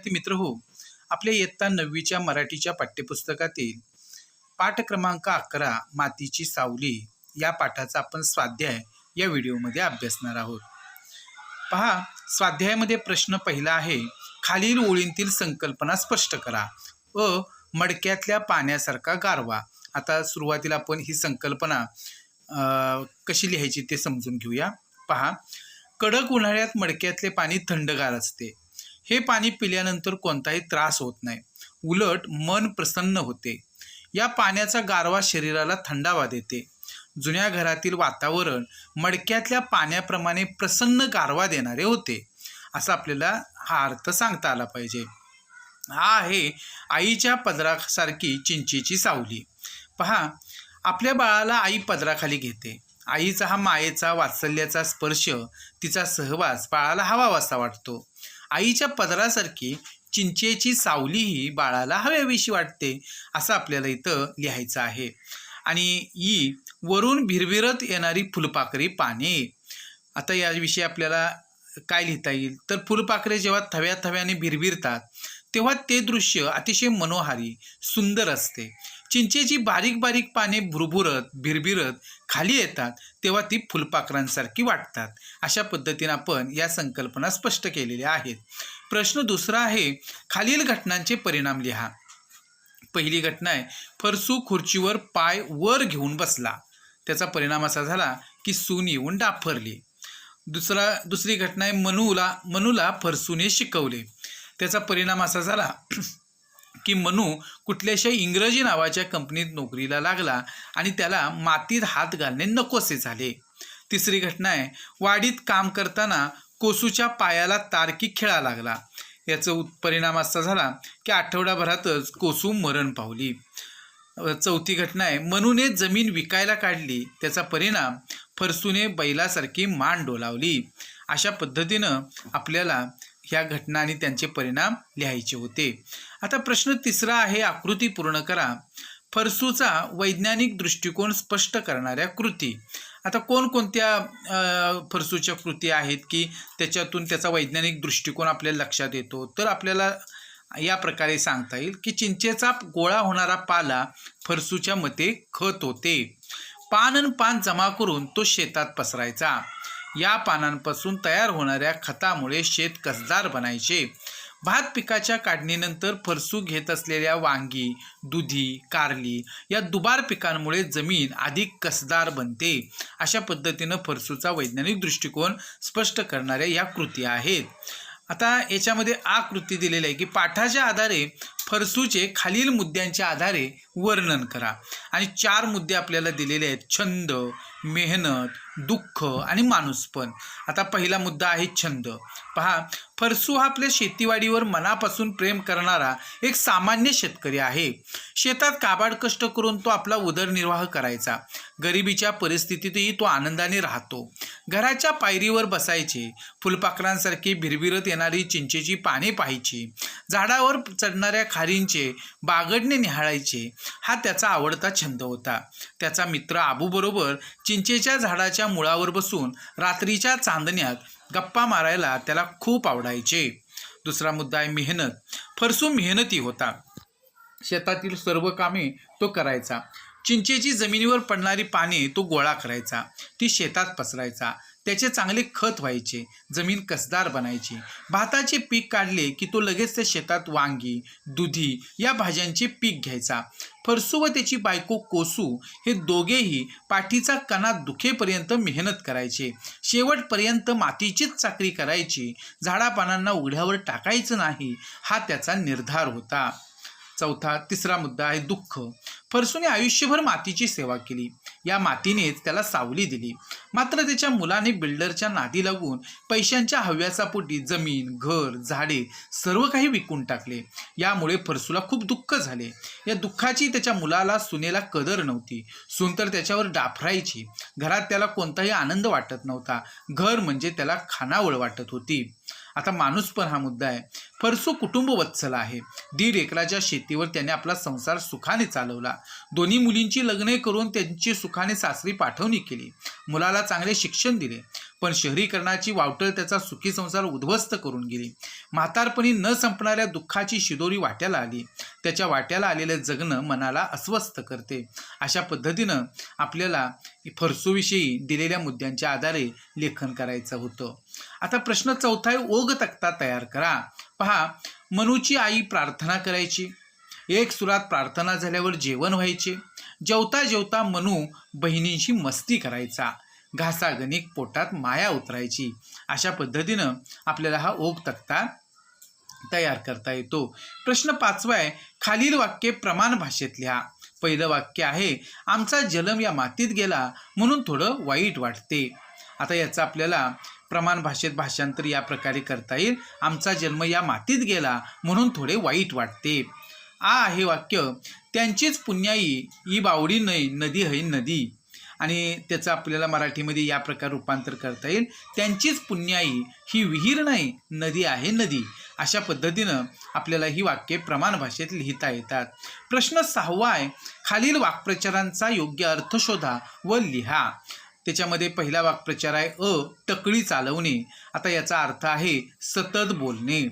विद्यार्थी मित्र हो आपल्या इयत्ता नववीच्या मराठीच्या पाठ्यपुस्तकातील पाठ क्रमांक अकरा मातीची सावली या पाठाचा आपण स्वाध्याय या व्हिडिओमध्ये अभ्यासणार आहोत. पहा स्वाध्यायामध्ये प्रश्न पहिला आहे खालील ओळींतील संकल्पना स्पष्ट करा. अ मडक्यातल्या पाण्यासारखा गारवा. आता सुरुवातीला आपण ही संकल्पना अ, कशी लिहायची ते समजून घेऊया. पहा कडक उन्हाळ्यात मडक्यातले पाणी थंडगार असते. हे पाणी पिल्यानंतर कोणताही त्रास होत नाही. उलट मन प्रसन्न होते. या पाण्याचा गारवा शरीराला थंडावा देते. जुन्या घरातील वातावरण मडक्यातल्या पाण्याप्रमाणे प्रसन्न गारवा देणारे होते असं आपल्याला हा अर्थ सांगता आला पाहिजे. हा आहे आईच्या पदरासारखी चिंचेची सावली. पहा आपल्या बाळाला आई पदराखाली घेते. आईचा हा मायेचा वात्सल्याचा स्पर्श तिचा सहवास बाळाला हवावासा वाटतो. आईच्या पदरासारखी चिंचेची सावलीही बाळाला हव्याविषयी वाटते असं आपल्याला इथं लिहायचं आहे. आणि ई वरून भिरभिरत येणारी फुलपाखरी पाने. आता याविषयी आपल्याला काय लिहिता येईल? तर फुलपाखरे जेव्हा थव्या थव्याने भिरभिरतात तेव्हा ते दृश्य अतिशय मनोहारी सुंदर असते. चिंचेची बारीक बारीक पाने भुरभुरत भिरभिरत खाली येतात तेव्हा ती फुलपाखरांसारखी वाटतात. अशा पद्धतीनं आपण या संकल्पना स्पष्ट केलेल्या आहेत. प्रश्न दुसरा आहे खालील घटनांचे परिणाम लिहा. पहिली घटना आहे फरसू खुर्चीवर पाय वर घेऊन बसला. त्याचा परिणाम असा झाला की सून येऊन डाफरली. दुसरा दुसरी घटना आहे मनूला मनूला फरसूने शिकवले. त्याचा परिणाम असा झाला की मनू कुठल्याशा इंग्रजी नावाच्या कंपनीत नोकरीला लागला आणि त्याला मातीत हात घालणे नकोसे झाले. तिसरी घटना आहे वाडीत काम करताना कोसूच्या पायाला तारकी खेळा लागला. याचा परिणाम असा झाला की आठवडाभरातच कोसू मरण पावली. चौथी घटना आहे मनूने जमीन विकायला काढली. त्याचा परिणाम फरसूने बैलासारखी मान डोलावली. अशा पद्धतीनं आपल्याला ह्या घटना आणि त्यांचे परिणाम लिहायचे होते. आता प्रश्न तिसरा आहे आकृती पूर्ण करा. फरसूचा वैज्ञानिक दृष्टिकोन स्पष्ट करणाऱ्या कृती. आता कोणकोणत्या फरसूच्या कृती आहेत की त्याच्यातून त्याचा वैज्ञानिक दृष्टिकोन आपल्याला लक्षात येतो? तर आपल्याला या प्रकारे सांगता येईल की चिंचेचा गोळा होणारा पाला फरसूच्या मते खत होते. पान आणि पान जमा करून तो शेतात पसरायचा. या पानांपासून तयार होणाऱ्या खतामुळे शेत कसदार बनायचे. भात पिकाच्या काढणीनंतर फरसू घेत असलेल्या वांगी दुधी कारली या दुबार पिकांमुळे जमीन अधिक कसदार बनते. अशा पद्धतीनं फरसूचा वैज्ञानिक दृष्टिकोन स्पष्ट करणाऱ्या या कृती आहेत. आता याच्यामध्ये आकृती दिलेली आहे की पाठाच्या आधारे फरसूचे खालील मुद्द्यांच्या आधारे वर्णन करा. आणि चार मुद्दे आपल्याला दिलेले आहेत. छंद मेहनत दुःख आणि माणूसपण. आता पहिला मुद्दा आहे छंद. पहा फरसू हा आपल्या शेतीवाडीवर मनापासून प्रेम करणारा एक सामान्य शेतकरी आहे. शेतात काबाड कष्ट करून तो आपला उदरनिर्वाह करायचा. गरिबीच्या परिस्थितीतही तो आनंदाने राहतो. घराच्या पायरीवर बसायचे. फुलपाखरांसारखी भिरभिरत येणारी चिंचेची पाने पाहायची. झाडावर चढणाऱ्या खारींचे बागडणे निहाळायचे. हा त्याचा आवडता छंद होता. त्याचा मित्र आबूबरोबर चिंचेच्या झाडाच्या मुळावर बसून रात्रीच्या चांदण्यात गप्पा मारायला त्याला खूप आवडायचे. दुसरा मुद्दा आहे मेहनत. फरसू मेहनती होता. शेतातील सर्व कामे तो करायचा. चिंचेची जमिनीवर पडणारी पाने तो गोळा करायचा. ती शेतात पसरायचा. त्याचे चांगले खत व्हायचे जमीन कसदार बनायची. भाताचे पीक काढले की तो लगेच त्या शेतात वांगी दुधी या भाज्यांचे पीक घ्यायचा. फरसू व त्याची बायको कोसू हे दोघेही पाठीचा कणा दुखेपर्यंत मेहनत करायचे. शेवटपर्यंत मातीचीच चाकरी करायची. झाडापानांना उघड्यावर टाकायचं नाही हा त्याचा निर्धार होता. चौथा तिसरा मुद्दा आहे दुःख. फरसूने आयुष्यभर मातीची सेवा केली. या मातीनेच त्याला सावली दिली. मात्र त्याच्या मुलाने बिल्डरच्या नादी लागून पैशांच्या हव्याचा पोटी जमीन घर झाडे सर्व काही विकून टाकले. यामुळे फरसूला खूप दुःख झाले. या दुःखाची त्याच्या मुलाला सुनेला कदर नव्हती. सून तर त्याच्यावर डाफरायची. घरात त्याला कोणताही आनंद वाटत नव्हता. घर म्हणजे त्याला खानावळ वाटत होती. आता माणूस पण हा मुद्दा आहे. फरसू कुटुंब वत्सल आहे. दीड एकराच्या शेतीवर त्याने आपला संसार सुखाने चालवला. दोन्ही मुलींची लग्ने करून त्यांची सुखाने सासरी पाठवणी केली. मुलाला चांगले शिक्षण दिले. पण शहरीकरणाची वावटळ त्याचा सुखी संसार उद्ध्वस्त करून गेली. म्हातारपणी न संपणाऱ्या दुःखाची शिदोरी वाट्याला आली. त्याच्या वाट्याला आलेलं जगणं मनाला अस्वस्थ करते. अशा पद्धतीनं आपल्याला फरसूविषयी दिलेल्या मुद्द्यांच्या आधारे लेखन करायचं होतं. आता प्रश्न चौथा आहे ओग तक्ता तयार करा. पहा मनूची आई प्रार्थना करायची. एक सुरात प्रार्थना झाल्यावर जेवण व्हायचे. जेवता जेवता मनू बहिणींशी मस्ती करायचा. घासागणिक पोटात माया उतरायची. अशा पद्धतीनं आपल्याला हा ओघ तक्ता तयार करता येतो. प्रश्न पाचवा आहे खालील वाक्य प्रमाण भाषेत लिहा. पहिलं वाक्य आहे आमचा जलम या मातीत गेला म्हणून थोडं वाईट वाटते. आता याचं आपल्याला प्रमाण भाषेत भाषांतर या प्रकारे करता येईल. आमचा जन्म या मातीत गेला म्हणून थोडे वाईट वाटते. आ आहे वाक्य त्यांचीच पुण्याई ही बावडी नय नदी है नदी. आणि त्याचं आपल्याला मराठीमध्ये या प्रकारे रूपांतर करता येईल. त्यांचीच पुण्याई ही विहीर नाही नदी आहे नदी. अशा पद्धतीनं आपल्याला ही वाक्ये प्रमाण भाषेत लिहिता येतात. प्रश्न सहावा आहे खालील वाक्प्रचारांचा योग्य अर्थ शोधा व लिहा. त्याच्यामध्ये पहिला वाक्प्रचार आहे अ टकळी चालवणे. आता याचा अर्थ आहे सतत बोलणे.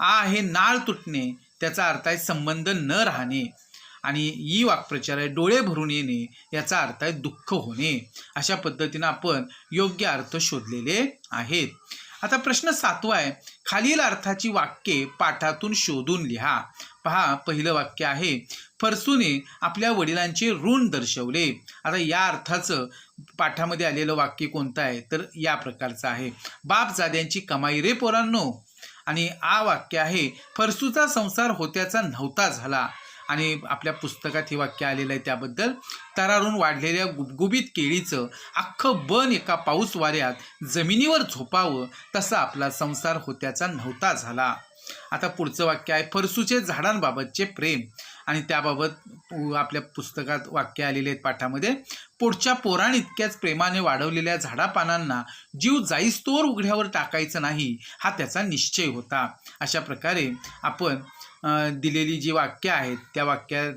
आ आहे नाळ तुटणे. त्याचा अर्थ आहे संबंध न राहणे. आणि ई वाक्प्रचार आहे डोळे भरून येणे. याचा अर्थ आहे दुःख होणे. अशा पद्धतीनं आपण योग्य अर्थ शोधलेले आहेत. आता प्रश्न सातवा आहे. खालील अर्थाची वाक्ये पाठातून शोधून लिहा. पहा पहिलं वाक्य आहे फरसूने आपल्या वडिलांचे ऋण दर्शवले. आता या अर्थाचं पाठामध्ये आलेलं वाक्य कोणतं आहे? तर या प्रकारचं आहे. बाप जाद्यांची कमाई रे पोरांनो. आणि आ वाक्य आहे फरसूचा संसार होत्याचा नव्हता झाला. आणि आपल्या पुस्तकात हे वाक्य आलेलं आहे त्याबद्दल तरारून वाढलेल्या गुबगुबीत केळीचं अख्खं बन एका पाऊस वाऱ्यात जमिनीवर झोपावं तसा आपला संसार होत्याचा नव्हता झाला. आता पुढचं वाक्य आहे फरसूचे झाडांबाबतचे प्रेम. आणि त्याबाबत आपल्या पुस्तकात वाक्य आलेले आहेत पाठामध्ये पुढच्या पोराण इतक्याच प्रेमाने वाढवलेल्या झाडापानांना जीव जाईस्तोर उघड्यावर टाकायचं नाही हा त्याचा निश्चय होता. अशा प्रकारे आपण दिलेली जी वाक्य आहेत त्या वाक्या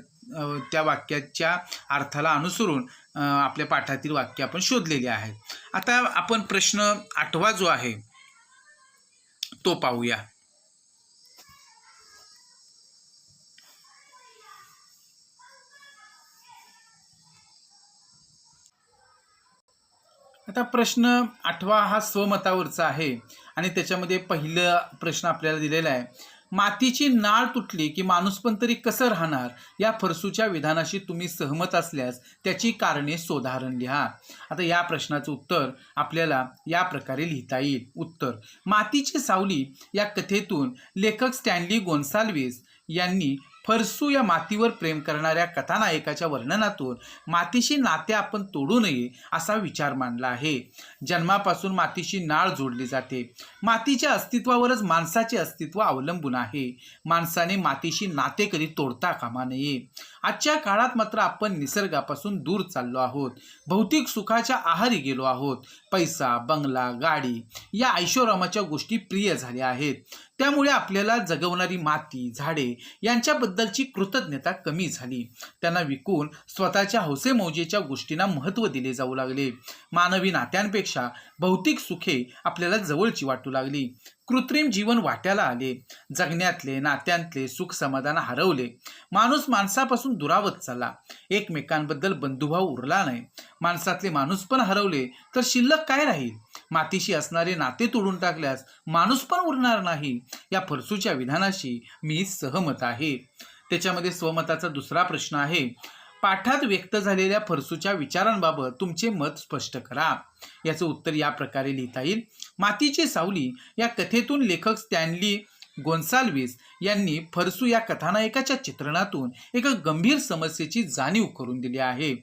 त्या वाक्याच्या अर्थाला अनुसरून आपल्या पाठातील वाक्य आपण शोधलेली आहेत. आता आपण प्रश्न आठवा जो आहे तो पाहूया. आता प्रश्न आठवा हा स्वमतावरचा आहे आणि त्याच्यामध्ये पहिलं प्रश्न आपल्याला दिलेला आहे. मातीची नाळ तुटली की माणूस पण तरी कसं राहणार? या फरसूच्या विधानाशी तुम्ही सहमत असल्यास त्याची कारणे सोधारण लिहा. आता या प्रश्नाचं उत्तर आपल्याला या प्रकारे लिहिता येईल. उत्तर मातीची सावली या कथेतून लेखक स्टॅनली गोन्साल्विस यांनी फरसू या मातीवर प्रेम करणाऱ्या कथानायकाच्या वर्णनातून मातीशी नाते आपण तोडू नये असा विचार मांडला आहे. जन्मापासून मातीशी नाळ जोडली जाते. मातीच्या अस्तित्वावरच माणसाचे अस्तित्व अवलंबून आहे. माणसाने मातीशी नाते कधी तोडता कामा नये. आजच्या काळात मात्र आपण निसर्गापासून दूर चाललो आहोत. भौतिक सुखाच्या आहारी गेलो आहोत. पैसा बंगला गाडी या ऐशोरामाच्या गोष्टी प्रिय झाल्या आहेत. त्यामुळे आपल्याला जगवणारी माती झाडे यांच्याबद्दलची कृतज्ञता कमी झाली. त्यांना विकून स्वतःच्या हौसेमौजेच्या गोष्टींना महत्त्व दिले जाऊ लागले. मानवी नात्यांपेक्षा भौतिक सुखे आपल्याला जवळची वाटू लागली. कृत्रिम जीवन वाट्याला आले. जगण्यातले नात्यांतले सुख समाधान हरवले. माणूस माणसापासून दुरावत चालला. एकमेकांबद्दल बंधुभाव उरला नाही. माणसातले माणूस पण हरवले तर शिल्लक काय राहील? मातीशी असणारे नाते तोडून टाकल्यास माणूस पण उरणार नाही. या फरसूच्या विधानाशी मी सहमत आहे. त्याच्यामध्ये स्वमताचा दुसरा प्रश्न आहे. पाठात व्यक्त झालेल्या फरसूच्या विचारांबाबत तुमचे मत स्पष्ट करा. याचं उत्तर या प्रकारे लिहिता येईल. मातीची सावली या कथेतून लेखक स्टॅनली गोन्साल्विस यांनी फरसू या कथानायकाच्या चित्रणातून एका गंभीर समस्येची जाणीव करून दिली आहे.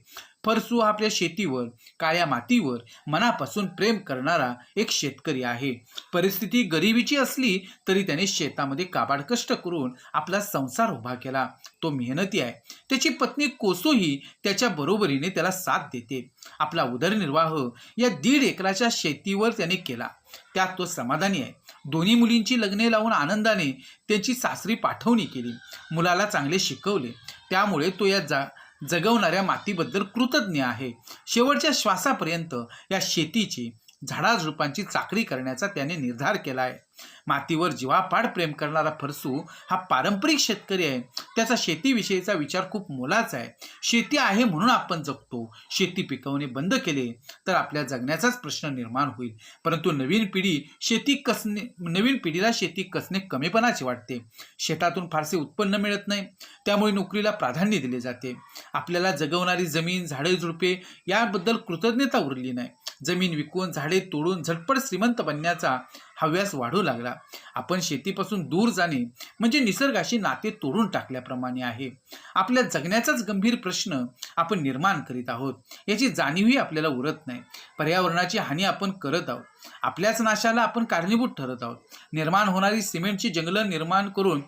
फरसू हा आपल्या शेतीवर काळ्या मातीवर मनापासून प्रेम करणारा एक शेतकरी आहे. परिस्थिती गरिबीची असली तरी त्याने शेतामध्ये काबाड कष्ट करून आपला संसार उभा केला. तो मेहनती आहे. त्याची पत्नी कोसूही त्याच्या बरोबरीने त्याला साथ देते. आपला उदरनिर्वाह या दीड एकराच्या शेतीवर त्याने केला. त्यात तो समाधानी आहे. दोन्ही मुलींची लग्ने लावून आनंदाने त्यांची सासरी पाठवणी केली. मुलाला चांगले शिकवले. त्यामुळे तो या जा जगवणाऱ्या मातीबद्दल कृतज्ञ आहे. शेवटच्या श्वासापर्यंत या शेतीची झाडाझुडपांची चाकरी करण्याचा त्याने निर्धार केला आहे. मातीवर जीवापाड प्रेम करणारा फरसू हा पारंपरिक शेतकरी आहे. त्याचा शेतीविषयीचा विचार खूप मोलाचा आहे. शेती आहे म्हणून आपण जगतो. शेती पिकवणे बंद केले तर आपल्या जगण्याचाच प्रश्न निर्माण होईल. परंतु नवीन पिढी शेती कसणे नवीन पिढीला शेती कसणे कमीपणाचे वाटते? शेतातून फारसे उत्पन्न मिळत नाही. त्यामुळे नोकरीला प्राधान्य दिले जाते. आपल्याला जगवणारी जमीन झाडे झुडपे याबद्दल कृतज्ञता उरली नाही. जमीन विकून झाडे तोडून झटपट श्रीमंत बनण्याचा हव्यास वाढू लागला. आपण शेतीपासून दूर जाणे म्हणजे निसर्गाशी नाते तोडून टाकल्याप्रमाणे आहे. आपल्या जगण्याचाच गंभीर प्रश्न आपण निर्माण करीत आहोत. याची जाणीवही आपल्याला उरत नाही. पर्यावरणाची हानी आपण करत आहोत. आपल्याच नाशाला आपण कारणीभूत ठरत आहोत. निर्माण होणारी सिमेंटची जंगलं निर्माण करून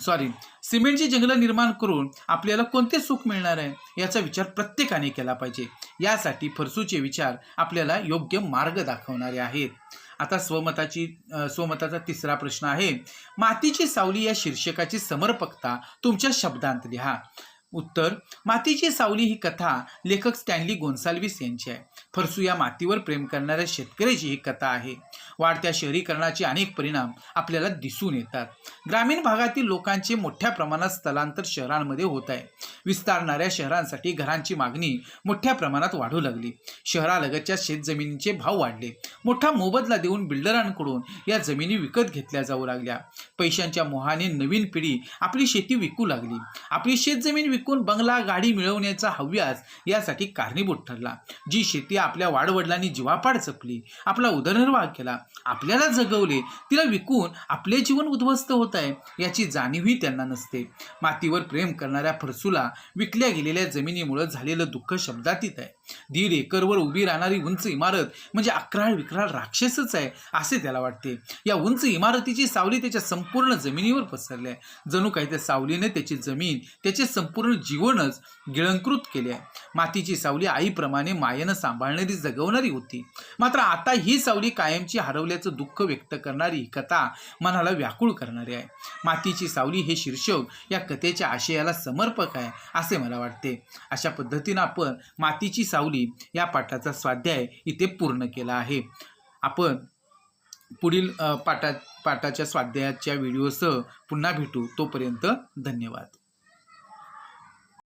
सॉरी सिमेंटची जंगलं निर्माण करून आपल्याला कोणते सुख मिळणार आहे? याचा विचार प्रत्येकाने केला पाहिजे. यासाठी फरसूचे विचार आपल्याला योग्य मार्ग दाखवणारे आहेत. आता स्वमताची स्वमताचा तिसरा प्रश्न आहे. मातीची सावली या शीर्षकाची समर्पकता तुमच्या शब्दांत लिहा. उत्तर मातीची सावली ही कथा लेखक स्टॅनली गोन्साल्विस यांची आहे. फरसू या मातीवर प्रेम करणाऱ्या शेतकऱ्याची ही कथा आहे. वाढत्या शहरीकरणाचे अनेक परिणाम आपल्याला दिसून येतात. ग्रामीण भागातील लोकांचे मोठ्या प्रमाणात स्थलांतर शहरांमध्ये होत आहे. विस्तारणाऱ्या शहरांसाठी घरांची मागणी मोठ्या प्रमाणात वाढू लागली. शहरालगतच्या शेतजमिनींचे भाव वाढले. मोठा मोबदला देऊन बिल्डरांकडून या जमिनी विकत घेतल्या जाऊ लागल्या. पैशांच्या मोहाने नवीन पिढी आपली शेती विकू लागली. आपली शेतजमीन विकून बंगला गाडी मिळवण्याचा हव्यास यासाठी कारणीभूत ठरला. जी शेती आपल्या वाडवडिलांनी जीवापाड जपली आपला उदरनिर्वाह केला आपल्याला जगवले तिला विकून आपले जीवन उद्ध्वस्त होत आहे याची जाणीवही त्यांना नसते. मातीवर प्रेम करणाऱ्या फरसूला विकल्या गेलेल्या जमिनीमुळे झालेलं दुःख शब्दातीत आहे. दीड एकरवर उभी राहणारी उंच इमारत म्हणजे अकराळ विक्राळ राक्षसच आहे असे त्याला वाटते. या उंच इमारतीची सावली त्याच्या संपूर्ण जमिनीवर पसरली आहे. जणू काही त्या सावलीने त्याची जमीन त्याचे संपूर्ण जीवनच गिळंकृत केले आहे. मातीची सावली आईप्रमाणे मायेनं सांभाळणारी जगवणारी होती. मात्र आता ही सावली कायमची हरवल्याचं दुःख व्यक्त करणारी ही कथा मनाला व्याकुळ करणारी आहे. मातीची सावली हे शीर्षक या कथेच्या आशयाला समर्पक आहे असे मला वाटते. अशा पद्धतीनं आपण मातीची सावली या पाठाचा स्वाध्याय इथे पूर्ण केला आहे. आपण पुढील पाठा पाठाच्या स्वाध्यायाच्या व्हिडिओसह पुन्हा भेटू. तोपर्यंत धन्यवाद.